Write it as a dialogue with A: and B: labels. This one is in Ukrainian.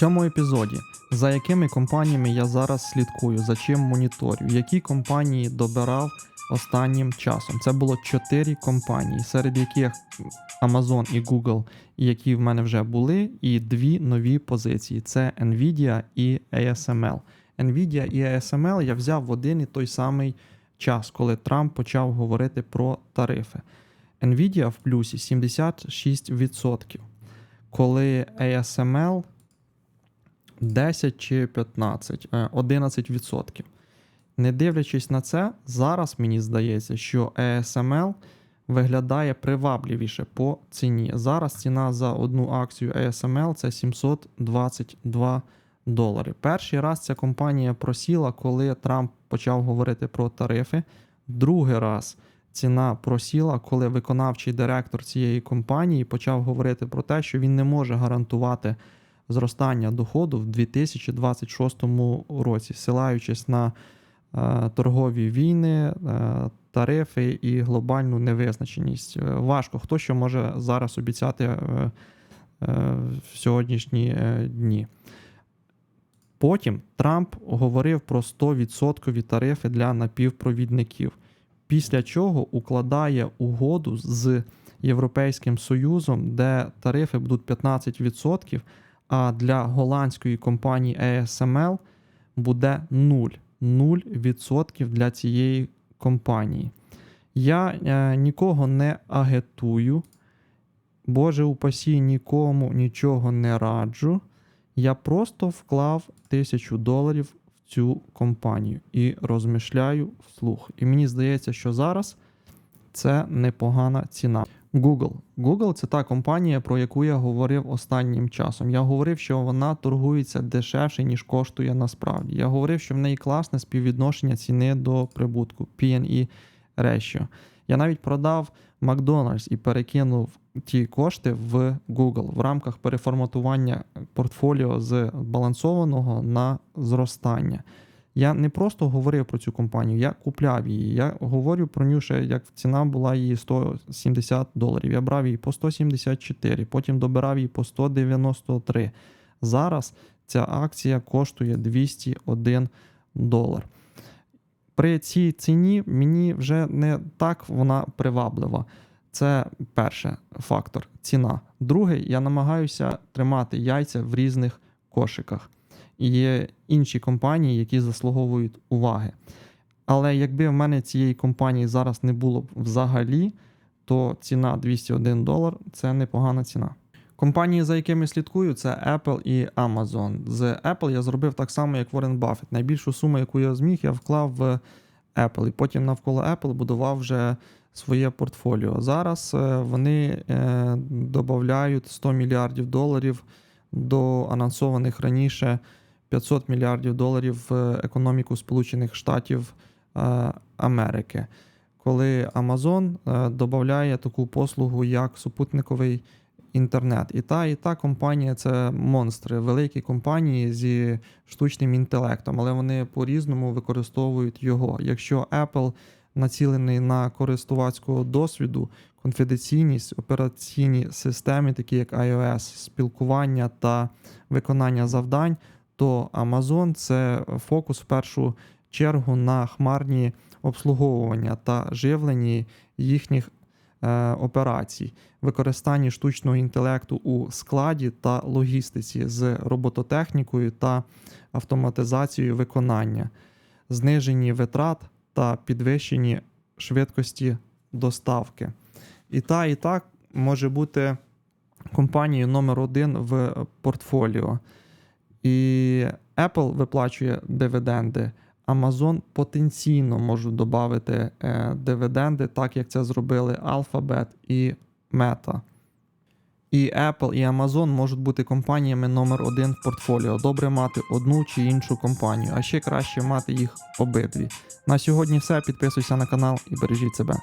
A: цьому епізоді, за якими компаніями я зараз слідкую, за чим моніторю, які компанії добирав останнім часом. Це було 4 компанії, серед яких Amazon і Google, які в мене вже були, і дві нові позиції: це Nvidia і ASML. Nvidia і ASML я взяв в один і той самий час, коли Трамп почав говорити про тарифи. Nvidia в плюсі 76%, коли ASML 10 чи 15, е, 11%. Не дивлячись на це, зараз мені здається, що ASML виглядає привабливіше по ціні. Зараз ціна за одну акцію ASML це 722 долари. Перший раз ця компанія просіла, коли Трамп почав говорити про тарифи. Другий раз ціна просіла, коли виконавчий директор цієї компанії почав говорити про те, що він не може гарантувати зростання доходу в 2026 році, силаючись на е, торгові війни, е, тарифи і глобальну невизначеність. Е, Важко хто що може зараз обіцяти в сьогоднішні дні. Потім Трамп говорив про 100% тарифи для напівпровідників, після чого укладає угоду з Європейським Союзом, де тарифи будуть 15%, а для голландської компанії ASML буде 0. 0% для цієї компанії. Я е, нікого не агітую, Боже упасі, нікому нічого не раджу. Я просто вклав тисячу доларів в цю компанію і розмишляю вслух. І мені здається, що зараз це непогана ціна. Google. Google це та компанія, про яку я говорив останнім часом. Я говорив, що вона торгується дешевше, ніж коштує насправді. Я говорив, що в неї класне співвідношення ціни до прибутку P&E ratio. Я навіть продав Макдональдс і перекинув ті кошти в Google в рамках переформатування портфоліо з балансованого на зростання. Я не просто говорив про цю компанію, я купляв її. Я говорю про нього ще, як ціна була її 170 доларів. Я брав її по 174, потім добирав її по 193. Зараз ця акція коштує 201 долар. При цій ціні мені вже не так вона приваблива. Це перший фактор ціна. Другий, я намагаюся тримати яйця в різних кошиках. Є інші компанії, які заслуговують уваги. Але якби в мене цієї компанії зараз не було б взагалі, то ціна 201 долар це непогана ціна. Компанії, за якими слідкую, це Apple і Amazon. З Apple я зробив так само, як Warren Buffett. Найбільшу суму, яку я зміг, я вклав в Apple. І потім навколо Apple будував вже своє портфоліо. Зараз е, вони е, додають 100 мільярдів доларів до анонсованих раніше 500 мільярдів доларів в економіку Сполучених Штатів е, Америки. Коли Amazon е, додає таку послугу, як супутниковий інтернет. І та, і та компанія це монстри, великі компанії зі штучним інтелектом, але вони по-різному використовують його. Якщо Apple націлений на користувацького досвіду, конфіденційність, операційні системи, такі як iOS, спілкування та виконання завдань, то Amazon це фокус в першу чергу на хмарні обслуговування та живленні їхніх е, операцій, використанні штучного інтелекту у складі та логістиці з робототехнікою та автоматизацією виконання, зниженні витрат та підвищенні швидкості доставки. І та, і так може бути компанією номер один в портфоліо. І Apple виплачує дивіденди. Amazon потенційно можуть додати е, дивіденди, так як це зробили Alphabet і Meta. І Apple, і Amazon можуть бути компаніями номер один в портфоліо. Добре мати одну чи іншу компанію, а ще краще мати їх обидві. На сьогодні все. Підписуйся на канал і бережіть себе.